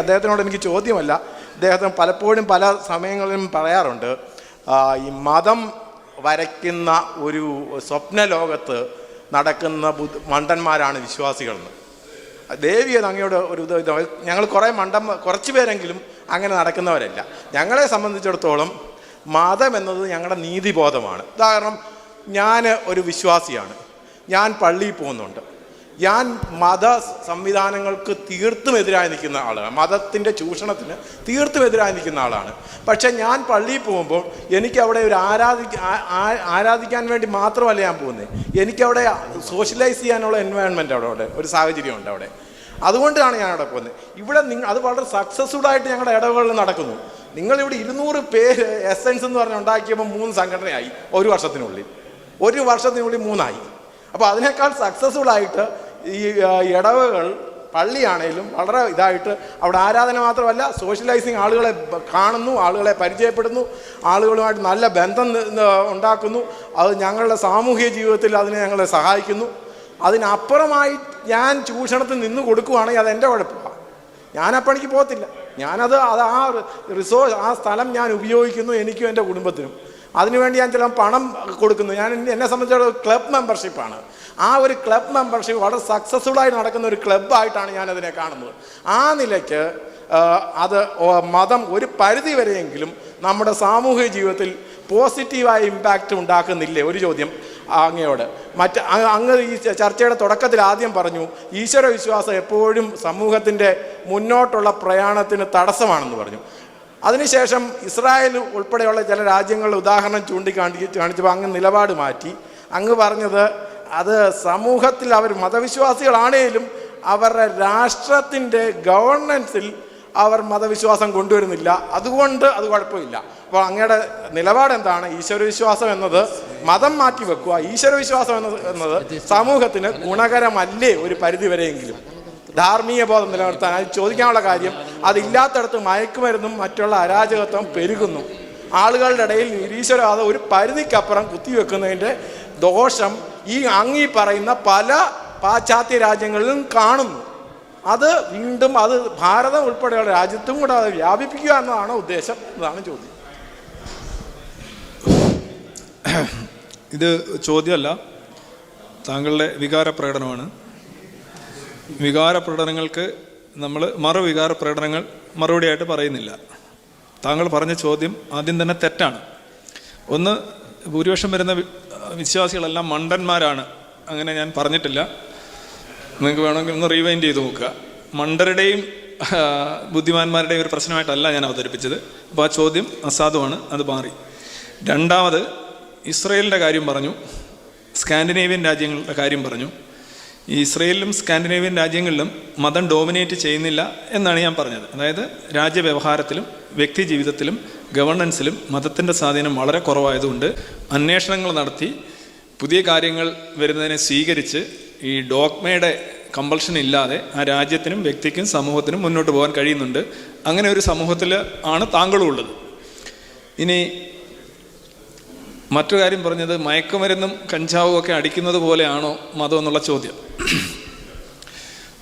അദ്ദേഹത്തിനോട് എനിക്ക് ചോദ്യമല്ല. അദ്ദേഹത്തിന് പലപ്പോഴും പല സമയങ്ങളിലും പറയാറുണ്ട് ഈ മതം വരയ്ക്കുന്ന ഒരു സ്വപ്ന ലോകത്ത് നടക്കുന്ന ബുദ്ധ മണ്ടന്മാരാണ് വിശ്വാസികളെന്ന്. ദേവി അത് അങ്ങയോട് ഒരു ഞങ്ങൾ കുറേ മണ്ടം കുറച്ച് പേരെങ്കിലും അങ്ങനെ നടക്കുന്നവരല്ല. ഞങ്ങളെ സംബന്ധിച്ചിടത്തോളം മതം എന്നത് ഞങ്ങളുടെ നീതിബോധമാണ്. ഉദാഹരണം ഞാൻ ഒരു വിശ്വാസിയാണ്. ഞാൻ പള്ളിയിൽ പോകുന്നുണ്ട്. ഞാൻ മത സംവിധാനങ്ങൾക്ക് തീർത്തും എതിരായി നിൽക്കുന്ന ആളാണ്. മതത്തിന്റെ ചൂഷണത്തിന് തീർത്തും എതിരായി നിൽക്കുന്ന ആളാണ്. പക്ഷേ ഞാൻ പള്ളിയിൽ പോകുമ്പോൾ എനിക്കവിടെ ഒരു ആരാധി ആരാധിക്കാൻ വേണ്ടി മാത്രമല്ല ഞാൻ പോകുന്നത് എനിക്കവിടെ സോഷ്യലൈസ് ചെയ്യാനുള്ള എൻവയോൺമെന്റ് അവിടെ അവിടെ ഒരു സാഹചര്യമുണ്ട് അവിടെ. അതുകൊണ്ടാണ് ഞാൻ അവിടെ പോകുന്നത്. ഇവിടെ നിങ്ങൾ അത് വളരെ സക്സസ്ഫുൾ ആയിട്ട് ഞങ്ങളുടെ ഇടവുകളിൽ നടക്കുന്നു. നിങ്ങളിവിടെ ഇരുന്നൂറ് പേര് എസെൻസ് എന്ന് പറഞ്ഞ് ഉണ്ടാക്കിയപ്പോൾ മൂന്ന് സംഘടനയായി. ഒരു വർഷത്തിനുള്ളിൽ. ഒരു വർഷത്തിനുള്ളിൽ മൂന്നായി. അപ്പോൾ അതിനേക്കാൾ സക്സസ്ഫുൾ ആയിട്ട് ഈ ഇടവകൾ പള്ളിയാണേലും വളരെ ഇതായിട്ട് അവിടെ ആരാധന മാത്രമല്ല സോഷ്യലൈസിങ് ആളുകളെ കാണുന്നു ആളുകളെ പരിചയപ്പെടുന്നു ആളുകളുമായിട്ട് നല്ല ബന്ധം ഉണ്ടാക്കുന്നു. അത് ഞങ്ങളുടെ സാമൂഹ്യ ജീവിതത്തിൽ അതിനെ ഞങ്ങളെ സഹായിക്കുന്നു. അതിനപ്പുറമായി ഞാൻ ചൂഷണത്തിൽ നിന്ന് കൊടുക്കുവാണെങ്കിൽ അത് എന്റെ കുഴപ്പമാണ് ഞാൻ ആ പണിക്ക് പോകത്തില്ല. ഞാനത് അത് ആ റിസോഴ്സ് ആ സ്ഥലം ഞാൻ ഉപയോഗിക്കുന്നു എനിക്കും എന്റെ കുടുംബത്തിനും. അതിനുവേണ്ടി ഞാൻ ചില പണം കൊടുക്കുന്നു. ഞാൻ എന്നെ സംബന്ധിച്ചിടത്തോളം ക്ലബ് മെമ്പർഷിപ്പാണ്. ആ ഒരു ക്ലബ് മെമ്പർഷിപ്പ് വളരെ സക്സസ്ഫുൾ ആയി നടക്കുന്ന ഒരു ക്ലബ്ബായിട്ടാണ് അതിനെ കാണുന്നത്. ആ നിലയ്ക്ക് അത് മതം ഒരു പരിധി വരെയെങ്കിലും നമ്മുടെ സാമൂഹിക ജീവിതത്തിൽ പോസിറ്റീവായ ഇമ്പാക്റ്റ് ഉണ്ടാക്കുന്നില്ലേ? ഒരു ചോദ്യം അങ്ങയോട്. മറ്റ് അങ്ങ് ഈ ചർച്ചയുടെ തുടക്കത്തിൽ ആദ്യം പറഞ്ഞു ഈശ്വര വിശ്വാസം എപ്പോഴും സമൂഹത്തിന്റെ മുന്നോട്ടുള്ള പ്രയാണത്തിന് തടസ്സമാണെന്ന് പറഞ്ഞു. അതിനുശേഷം ഇസ്രായേൽ ഉൾപ്പെടെയുള്ള ചില രാജ്യങ്ങളുടെ ഉദാഹരണം ചൂണ്ടിക്കാണിച്ച് കാണിച്ചപ്പോൾ അങ്ങ് നിലപാട് മാറ്റി. അങ്ങ് പറഞ്ഞത് അത് സമൂഹത്തിൽ അവർ മതവിശ്വാസികളാണേലും അവരുടെ രാഷ്ട്രത്തിന്റെ ഗവൺമെൻസിൽ അവർ മതവിശ്വാസം കൊണ്ടുവരുന്നില്ല. അതുകൊണ്ട് അത് കുഴപ്പമില്ല. അപ്പോൾ അങ്ങയുടെ നിലപാട് എന്താണ് ഈശ്വരവിശ്വാസം എന്നത് മതം മാറ്റി വെക്കുക. ഈശ്വരവിശ്വാസം എന്നത് എന്നത് സമൂഹത്തിന് ഗുണകരമല്ലേ ഒരു പരിധിവരെയെങ്കിലും? ധാർമ്മിക ബോധം നിലനിർത്താൻ. അത് ചോദിക്കാനുള്ള കാര്യം അതില്ലാത്തടത്ത് മയക്കുമരുന്നും മറ്റുള്ള അരാജകത്വം പെരുകുന്നു. ആളുകളുടെ ഇടയിൽ നിരീശ്വരവാദം ഒരു പരിധിക്കപ്പുറം കുത്തിവെക്കുന്നതിന്റെ ദോഷം ഈ അങ്ങി പറയുന്ന പല പാശ്ചാത്യ രാജ്യങ്ങളിലും കാണുന്നു. അത് വീണ്ടും അത് ഭാരതം ഉൾപ്പെടെയുള്ള രാജ്യത്തും കൂടെ അത് വ്യാപിപ്പിക്കുക എന്നതാണ് ഉദ്ദേശം എന്നതാണ് ചോദ്യം. ഇത് ചോദ്യമല്ല. താങ്കളുടെ വികാര പ്രകടനമാണ്. വികാര പ്രകടനങ്ങൾക്ക് നമ്മൾ മറുവികാര പ്രകടനങ്ങൾ മറുപടിയായിട്ട് പറയുന്നില്ല. താങ്കൾ പറഞ്ഞ ചോദ്യം ആദ്യം തന്നെ തെറ്റാണ്. ഒന്ന് ഭൂരിപക്ഷം വരുന്ന വിശ്വാസികളെല്ലാം മണ്ടന്മാരാണ്. അങ്ങനെ ഞാൻ പറഞ്ഞിട്ടില്ല. നിങ്ങൾക്ക് വേണമെങ്കിൽ ഒന്ന് റീവൈൻഡ് ചെയ്ത് നോക്കുക. മണ്ടരുടെയും ബുദ്ധിമാന്മാരുടെയും ഒരു പ്രശ്നമായിട്ടല്ല ഞാൻ അവതരിപ്പിച്ചത്. അപ്പോൾ ആ ചോദ്യം അസാധുവാണ്. അത് മാറി. രണ്ടാമത് ഇസ്രയേലിന്റെ കാര്യം പറഞ്ഞു. സ്കാൻഡിനേവിയൻ രാജ്യങ്ങളുടെ കാര്യം പറഞ്ഞു. ഇസ്രയേലിലും സ്കാൻഡിനേവിയൻ രാജ്യങ്ങളിലും മതം ഡോമിനേറ്റ് ചെയ്യുന്നില്ല എന്നാണ് ഞാൻ പറഞ്ഞത്. അതായത് രാജ്യവ്യവഹാരത്തിലും വ്യക്തി ജീവിതത്തിലും ഗവർണൻസിലും മതത്തിന്റെ സ്വാധീനം വളരെ കുറവായതുകൊണ്ട് അന്വേഷണങ്ങൾ നടത്തി പുതിയ കാര്യങ്ങൾ വരുന്നതിനെ സ്വീകരിച്ച് ഈ ഡോക്മയുടെ കമ്പൾഷൻ ഇല്ലാതെ ആ രാജ്യത്തിനും വ്യക്തിക്കും സമൂഹത്തിനും മുന്നോട്ട് പോകാൻ കഴിയുന്നുണ്ട്. അങ്ങനെ ഒരു സമൂഹത്തിൽ ആണ് താങ്കളും ഉള്ളത് ഇനി മറ്റു കാര്യം പറഞ്ഞത് മയക്കുമരുന്നും കഞ്ചാവും ഒക്കെ അടിക്കുന്നത് പോലെയാണോ മതം എന്നുള്ള ചോദ്യം?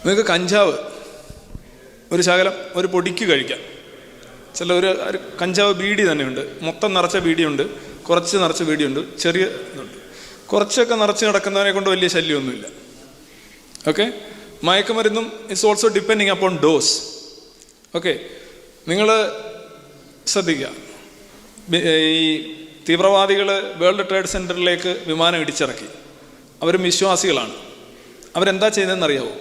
നിങ്ങൾക്ക് കഞ്ചാവ് ഒരു ശകലം ഒരു പൊടിക്ക് കഴിക്കാം. ചില ഒരു കഞ്ചാവ് ബീഡി തന്നെയുണ്ട്. മൊത്തം നിറച്ച ബീഡിയുണ്ട്. കുറച്ച് നിറച്ച ബീഡിയുണ്ട്. ചെറിയ ഇതുണ്ട്. കുറച്ചൊക്കെ നിറച്ച് നടക്കുന്നവനെ കൊണ്ട് വലിയ ശല്യമൊന്നുമില്ല. ഓക്കെ മയക്കുമരുന്നും it's also depending upon dose okay നിങ്ങൾ ശ്രദ്ധിക്കുക. ഈ തീവ്രവാദികൾ വേൾഡ് ട്രേഡ് സെന്ററിലേക്ക് വിമാനം ഇടിച്ചിറക്കി. അവരും വിശ്വാസികളാണ്. അവരെന്താ അറിയാവോ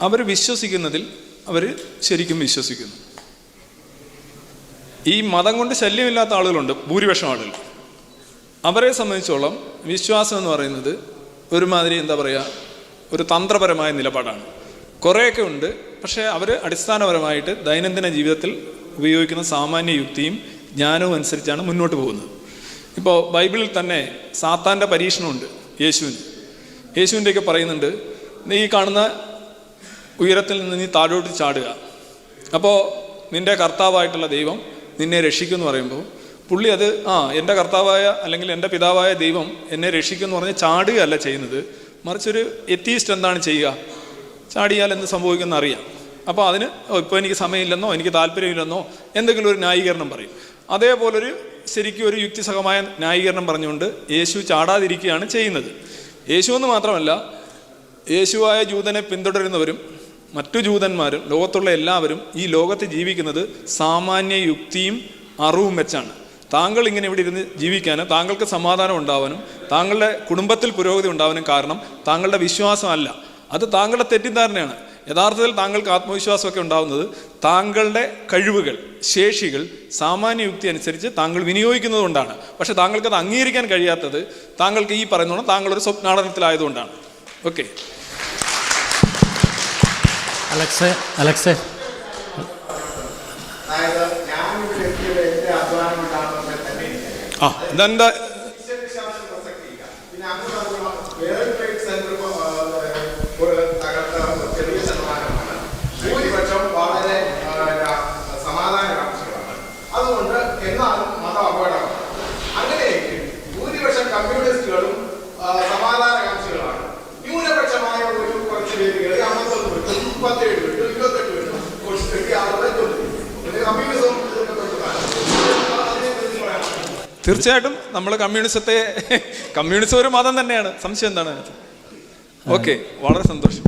അവർ വിശ്വസിക്കുന്നതിൽ അവർ ശരിക്കും വിശ്വസിക്കുന്നു. ഈ മതം കൊണ്ട് ശല്യമില്ലാത്ത ആളുകളുണ്ട് ഭൂരിപക്ഷം ആളുകൾ. അവരെ സംബന്ധിച്ചോളം വിശ്വാസം എന്ന് പറയുന്നത് ഒരുമാതിരി എന്താ പറയുക ഒരു തന്ത്രപരമായ നിലപാടാണ്. കുറേയൊക്കെ ഉണ്ട് പക്ഷേ അവർ അടിസ്ഥാനപരമായിട്ട് ദൈനംദിന ജീവിതത്തിൽ ഉപയോഗിക്കുന്ന സാമാന്യ യുക്തിയും ജ്ഞാനവും അനുസരിച്ചാണ് മുന്നോട്ട് പോകുന്നത്. ഇപ്പോൾ ബൈബിളിൽ തന്നെ സാത്താന്റെ പരീക്ഷണമുണ്ട് യേശുവിന്. യേശുവിന്റെയൊക്കെ പറയുന്നുണ്ട് നീ കാണുന്ന ഉയരത്തിൽ നിന്ന് നീ താഴോട്ട് ചാടുക. അപ്പോൾ നിന്റെ കർത്താവായിട്ടുള്ള ദൈവം നിന്നെ രക്ഷിക്കും എന്ന് പറയുമ്പോൾ പുള്ളി അത് ആ എന്റെ കർത്താവായ അല്ലെങ്കിൽ എന്റെ പിതാവായ ദൈവം എന്നെ രക്ഷിക്കും എന്ന് പറഞ്ഞ് ചാടുകയല്ല ചെയ്യുന്നത്. മറിച്ചൊരു എത്തീസ്റ്റ് എന്താണ് ചെയ്യുക? ചാടിയാൽ എന്ത് സംഭവിക്കുമെന്ന് അറിയാം. അപ്പോൾ അതിന് ഇപ്പോൾ എനിക്ക് സമയമില്ലെന്നോ എനിക്ക് താല്പര്യമില്ലെന്നോ എന്തെങ്കിലും ഒരു ന്യായീകരണം പറയും. അതേപോലൊരു ശരിക്കും ഒരു യുക്തിസഹമായ ന്യായീകരണം പറഞ്ഞുകൊണ്ട് യേശു ചാടാതിരിക്കുകയാണ് ചെയ്യുന്നത്. യേശു എന്ന് മാത്രമല്ല യേശുവായ ജൂതനെ പിന്തുടരുന്നവരും മറ്റു ജൂതന്മാരും ലോകത്തുള്ള എല്ലാവരും ഈ ലോകത്ത് ജീവിക്കുന്നത് സാമാന്യ യുക്തിയും അറിവും വെച്ചാണ്. താങ്കൾ ഇങ്ങനെ ഇവിടെ ഇരുന്ന് ജീവിക്കാനും താങ്കൾക്ക് സമാധാനം ഉണ്ടാവാനും താങ്കളുടെ കുടുംബത്തിൽ പുരോഗതി ഉണ്ടാവാനും കാരണം താങ്കളുടെ വിശ്വാസമല്ല അത് താങ്കളുടെ തെറ്റിദ്ധാരണയാണ്. യഥാർത്ഥത്തിൽ താങ്കൾക്ക് ആത്മവിശ്വാസമൊക്കെ ഉണ്ടാവുന്നത് താങ്കളുടെ കഴിവുകൾ ശേഷികൾ സാമാന്യ യുക്തി അനുസരിച്ച് താങ്കൾ വിനിയോഗിക്കുന്നതുകൊണ്ടാണ് പക്ഷെ താങ്കൾക്ക് അത് അംഗീകരിക്കാൻ കഴിയാത്തത് താങ്കൾക്ക് ഈ പറയുന്നതുകൊണ്ട് താങ്കളൊരു സ്വപ്നാടനത്തിലായതുകൊണ്ടാണ്. ഓക്കെ അലക്സെ അലക്സെ അതായത് ഞാൻ ഇവിടെ എത്തിയത് എന്റെ അധ്വാനം കൊണ്ടാണെന്ന് തന്നെ അലക്സ്. ആ ഇതെന്താ? ഭൂരിപക്ഷം വളരെ സമാധാനകാംക്ഷികളാണ് അതുകൊണ്ട് എന്നാലും തീർച്ചയായിട്ടും നമ്മൾ കമ്മ്യൂണിസത്തെ കമ്മ്യൂണിസം ഒരു മതം തന്നെയാണ്. സംശയം എന്താണ്? ഓക്കെ വളരെ സന്തോഷം.